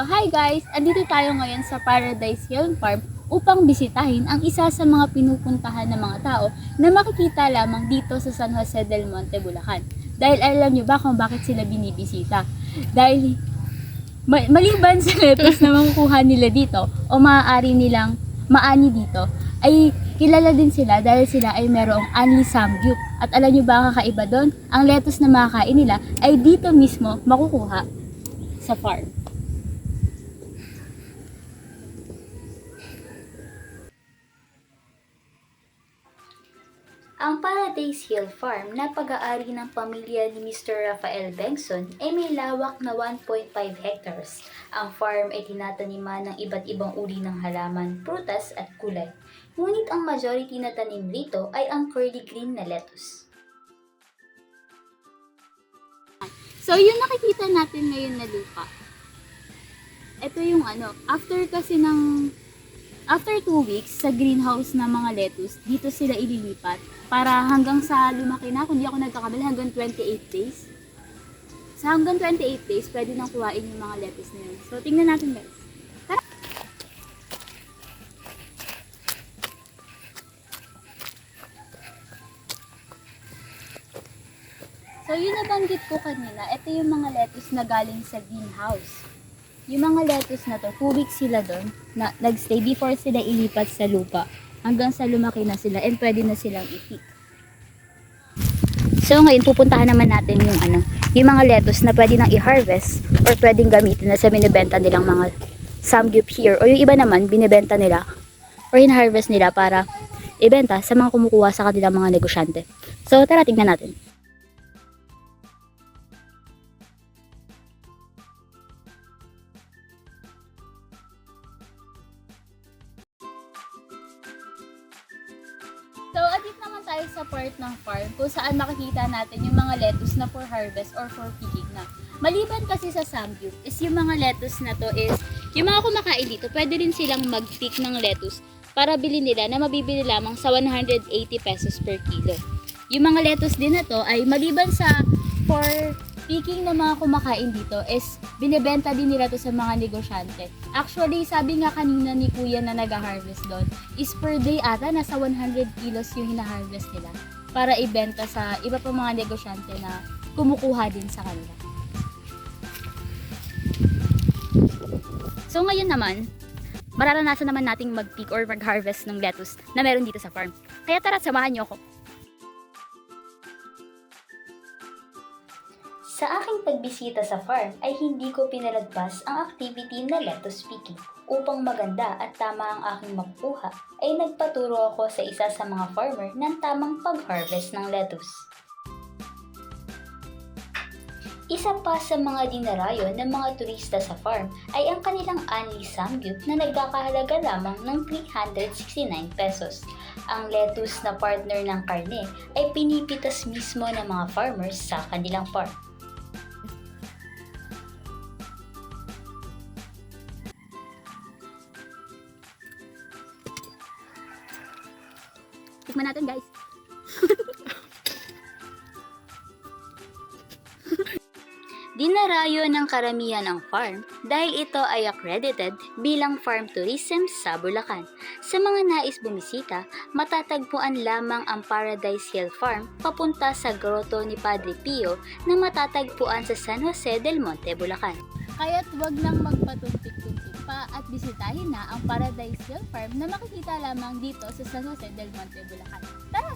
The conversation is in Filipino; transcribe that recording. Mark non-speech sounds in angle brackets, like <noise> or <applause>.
hi guys! Andito tayo ngayon sa Paradise Hill Farm upang bisitahin ang isa sa mga pinupuntahan ng mga tao na makikita lamang dito sa San Jose del Monte, Bulacan. Dahil alam nyo ba kung bakit sila binibisita? Dahil ma- maliban sa lettuce na makukuha nila dito o maaari nilang maani dito, ay kilala din sila dahil sila ay merong Anli Samgyup. At alam nyo ba ang kakaiba doon? Ang lettuce na makakain nila ay dito mismo makukuha sa farm. Ang Paradise Hill Farm na pag-aari ng pamilya ni Mr. Rafael Bengson ay may lawak na 1.5 hectares. Ang farm ay tinataniman ng iba't ibang uri ng halaman, prutas at kulay. Ngunit ang majority na tanim rito ay ang curly green na lettuce. So, yung nakikita natin ngayon na lupa, ito yung ano, after kasi ng After 2 weeks sa greenhouse na mga lettuce, dito sila ililipat para hanggang sa lumaki na, kung di ako nagkakamali, hanggang 28 days. Sa hanggang 28 days, pwede nang kuhain yung mga lettuce yun. So, tingnan natin guys. So, yun nabanggit ko kanina, ito yung mga lettuce na galing sa greenhouse. Yung mga lettuce na to, 2 weeks sila doon, na, nagstay before sila ilipat sa lupa. Hanggang sa lumaki na sila and pwede na silang i-pick. So ngayon pupuntahan naman natin yung ano, yung mga lettuce na pwede nang i-harvest or pwedeng gamitin na sa binibenta nilang mga samgyup here or yung iba naman binibenta nila or in-harvest nila para ibenta sa mga kumukuha sa kanilang mga negosyante. So tara tingnan natin. Adit naman tayo sa part ng farm kung saan makikita natin yung mga lettuce na for harvest or for picking na. Maliban kasi sa samgyup is yung mga lettuce na to is, yung mga kumakain dito, pwede rin silang mag-pick ng lettuce para bilhin nila na mabibili lamang sa 180 pesos per kilo. Yung mga lettuce din na to ay maliban sa for picking ng mga kumakain dito is binibenta din nila to sa mga negosyante. Actually, sabi nga kanina ni kuya na nag-harvest doon, is per day ata nasa 100 kilos yung hina-harvest nila para ibenta sa iba pa mga negosyante na kumukuha din sa kanila. So ngayon naman, mararanasan naman nating mag-pick or mag-harvest ng lettuce na meron dito sa farm. Kaya tara, samahan niyo ako. Sa aking pagbisita sa farm ay hindi ko pinalagpas ang activity na lettuce picking. Upang maganda at tama ang aking makukuha, ay nagpaturo ako sa isa sa mga farmer ng tamang pag-harvest ng lettuce. Isa pa sa mga dinarayo ng mga turista sa farm ay ang kanilang Anli Samgyup na nagkakahalaga lamang ng 369 pesos. Ang lettuce na partner ng karne ay pinipitas mismo ng mga farmers sa kanilang farm. Tikman natin guys. <laughs> Dinarayo ng karamihan ang farm dahil ito ay accredited bilang farm tourism sa Bulacan. Sa mga nais bumisita, matatagpuan lamang ang Paradise Hill Farm papunta sa grotto ni Padre Pio na matatagpuan sa San Jose del Monte, Bulacan. Kaya't wag nang magpatumpik-tumpik pa at bisitahin na ang Paradise Hill Farm na makikita lamang dito sa San Jose del Monte, Bulacan. Tara!